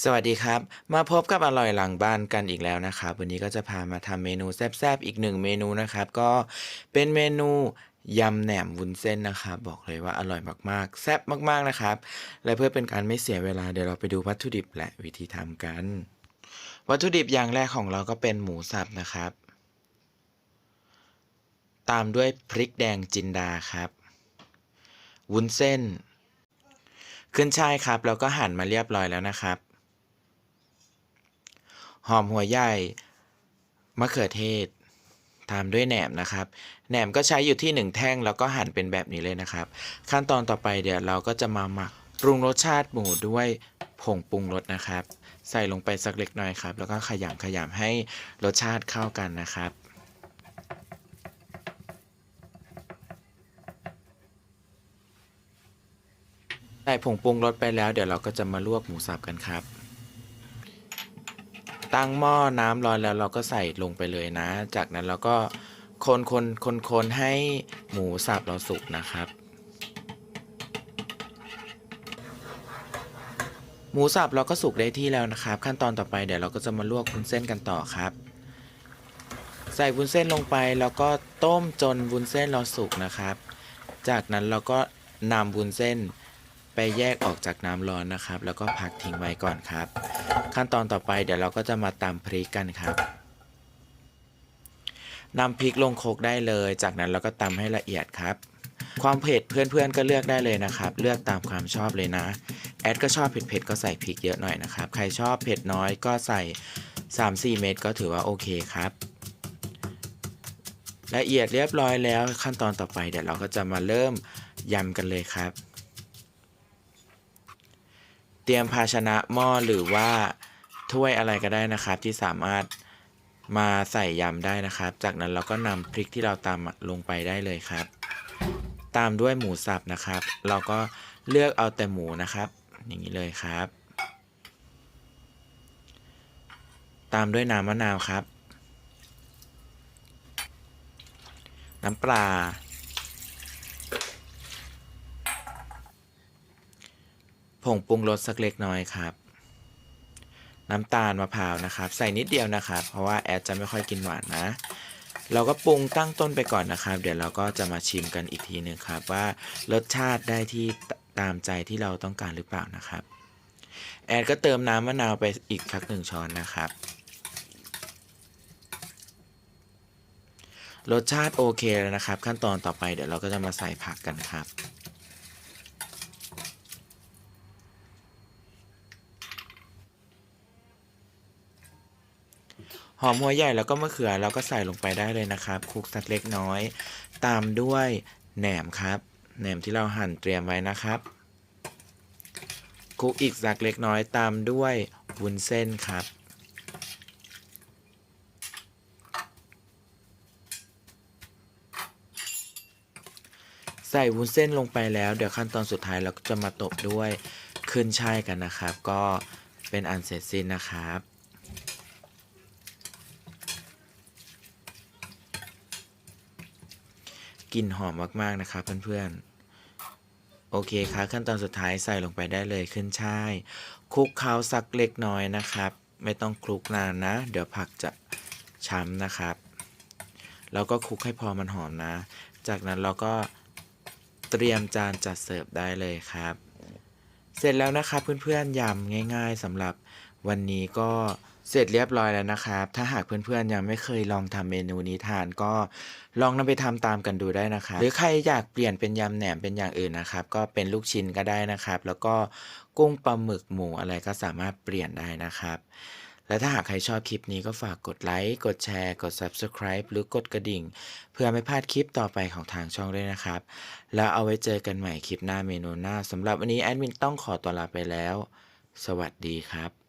สวัสดีครับ มาพบกับอร่อยหลังบ้านกันอีกแล้วนะครับ วันนี้ก็จะพามาทำเมนูแซ่บๆอีกหนึ่งเมนูนะครับ ก็เป็นเมนูยำแหนมวุ้นเส้นนะครับ บอกเลยว่าอร่อยมากๆ แซ่บมากๆนะครับ และเพื่อเป็นการไม่เสียเวลาเดี๋ยวเราไปดูวัตถุดิบและวิธีทำกัน วัตถุดิบอย่างแรกของเราก็เป็นหมูสับนะครับ ตามด้วยพริกแดงจินดาครับ วุ้นเส้น ขึ้นช่ายครับแล้วก็หั่นมาเรียบร้อยแล้วนะครับ หอมหัวใหญ่มะเขือเทศตามด้วยแหนมนะครับ แหนมก็ใช้อยู่ที่หนึ่งแท่งแล้วก็หั่นเป็นแบบนี้เลยนะครับ ขั้นตอนต่อไปเดี๋ยวเราก็จะมาหมักปรุงรสชาติหมูด้วยผงปรุงรสนะครับ ใส่ลงไปสักเล็กน้อยครับ แล้วก็ขยำขยำให้รสชาติเข้ากันนะครับ ใส่ผงปรุงรสไปแล้วเดี๋ยวเราก็จะมาลวกหมูสับกันครับ ตั้งหม้อน้ำร้อนแล้วเราก็ใส่ลงไปเลยนะ จากนั้นเราก็คนคนคนคนให้หมูสับเราสุกนะครับ หมูสับเราก็สุกได้ที่แล้วนะครับ ขั้นตอนต่อไปเดี๋ยวเราก็จะมาลวกวุ้นเส้นกันต่อครับ ใส่วุ้นเส้นลงไปแล้วก็ต้มจนวุ้นเส้นเราสุกนะครับ จากนั้นเราก็นำวุ้นเส้น ไปแยกออกจากน้ำร้อนนะครับ แล้วก็พักทิ้งไว้ก่อนครับ ขั้นตอนต่อไปเดี๋ยวเราก็จะมาตำพริกกันครับนำพริกลงโคกได้เลย จากนั้นเราก็ตำให้ละเอียดครับ ความเผ็ดเพื่อนๆก็เลือกได้เลยนะครับ เลือกตามความชอบเลยนะ แอดก็ชอบเผ็ดๆก็ใส่พริกเยอะหน่อยนะครับ ใครชอบเผ็ดน้อยก็ใส่ 3-4 เม็ดก็ถือว่าโอเคครับ ละเอียดเรียบร้อยแล้วขั้นตอนต่อไปเดี๋ยวเราก็จะมาเริ่มยำกันเลยครับ เตรียมภาชนะหม้อหรือว่าถ้วยอะไรก็ได้นะครับ ที่สามารถมาใส่ยำได้นะครับ จากนั้นเราก็นำพริกที่เราตำลงไปได้เลยครับ ตามด้วยหมูสับนะครับ เราก็เลือกเอาแต่หมูนะครับ อย่างนี้เลยครับ ตามด้วยน้ำมะนาวครับ น้ำปลา ผงปรุงรสสักเล็กน้อยครับ น้ำตาลมะพร้าวนะครับ ใส่นิดเดียวนะครับ เพราะว่าแอดจะไม่ค่อยกินหวานนะ เราก็ปรุงตั้งต้นไปก่อนนะครับ เดี๋ยวเราก็จะมาชิมกันอีกทีหนึ่งครับ ว่ารสชาติได้ที่ตามใจที่เราต้องการหรือเปล่านะครับ แอดก็เติมน้ำมะนาวไปอีกสักหนึ่งช้อนนะครับรสชาติโอเคแล้วนะครับ ขั้นตอนต่อไปเดี๋ยวเราก็จะมาใส่ผักกันครับ หอมหัวใหญ่แล้วก็มะเขือเราก็ใส่ลงไปได้เลยนะครับคลุกสักเล็กน้อย ตามด้วยแหนมครับ แหนมที่เราหั่นเตรียมไว้นะครับคลุกอีกสักเล็กน้อยตามด้วยวุ้นเส้นครับ ใส่วุ้นเส้นลงไปแล้ว เดี๋ยวขั้นตอนสุดท้ายเราก็จะมาตบด้วยขึ้นช่ายกันนะครับ ก็เป็นอันเสร็จสิ้นนะครับ กลิ่นหอมมากๆนะครับเพื่อนๆ โอเคครับขั้นตอนสุดท้ายใส่ลงไปได้เลยขึ้นช่ายคลุกเคล้าสักเล็กน้อยนะครับ ไม่ต้องคลุกนานนะ เดี๋ยวผักจะช้ำนะครับแล้วก็คลุกให้พอมันหอมนะ จากนั้นเราก็เตรียมจานจัดเสิร์ฟได้เลยครับ เสร็จแล้วนะครับเพื่อนๆยำง่าย ๆสำหรับ วันนี้ก็เสร็จเรียบร้อยแล้วนะครับ ถ้าหากเพื่อนๆยังไม่เคยลองทำเมนูนี้ทานก็ลองนำไปทำตามกันดูได้นะครับ หรือใครอยากเปลี่ยนเป็นยำแหนมเป็นอย่างอื่นนะครับ ก็เป็นลูกชิ้นก็ได้นะครับ แล้วก็กุ้งปลาหมึกหมูอะไรก็สามารถเปลี่ยนได้นะครับ และถ้าหากใครชอบคลิปนี้ก็ฝากกดไลค์ กดแชร์ กด Subscribe หรือกดกระดิ่ง เพื่อไม่พลาดคลิปต่อไปของทางช่องด้วยนะครับ แล้วเอาไว้เจอกันใหม่คลิปหน้าเมนูหน้าสำหรับวันนี้แอดมินต้องขอตัวลาไปแล้ว สวัสดีครับ